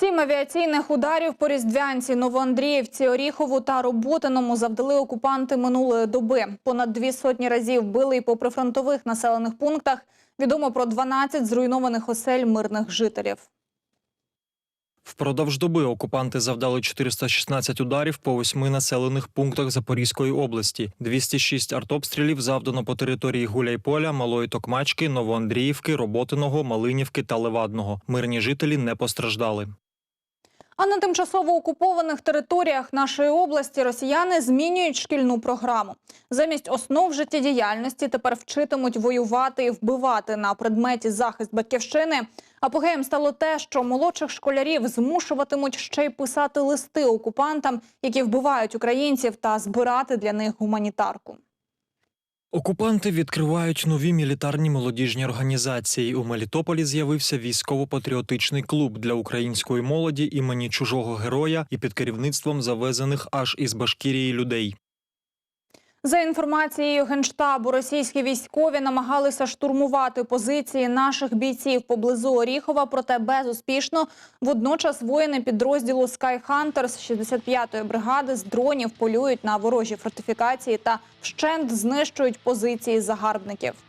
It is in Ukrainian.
Сім авіаційних ударів по Різдвянці, Новоандріївці, Оріхову та Роботиному завдали окупанти минулої доби. Понад дві сотні разів били і по прифронтових населених пунктах. Відомо про 12 зруйнованих осель мирних жителів. Впродовж доби окупанти завдали 416 ударів по восьми населених пунктах Запорізької області. 206 артобстрілів завдано по території Гуляйполя, Малої Токмачки, Новоандріївки, Роботиного, Малинівки та Левадного. Мирні жителі не постраждали. А на тимчасово окупованих територіях нашої області росіяни змінюють шкільну програму. Замість основ життєдіяльності тепер вчитимуть воювати і вбивати на предметі захист батьківщини. Апогеєм стало те, що молодших школярів змушуватимуть ще й писати листи окупантам, які вбивають українців, та збирати для них гуманітарку. Окупанти відкривають нові мілітарні молодіжні організації. У Мелітополі з'явився військово-патріотичний клуб для української молоді імені чужого героя і під керівництвом завезених аж із Башкірії людей. За інформацією генштабу, російські військові намагалися штурмувати позиції наших бійців поблизу Оріхова, проте безуспішно. Водночас воїни підрозділу Sky Hunters 65-ї бригади з дронів полюють на ворожі фортифікації та вщент знищують позиції загарбників.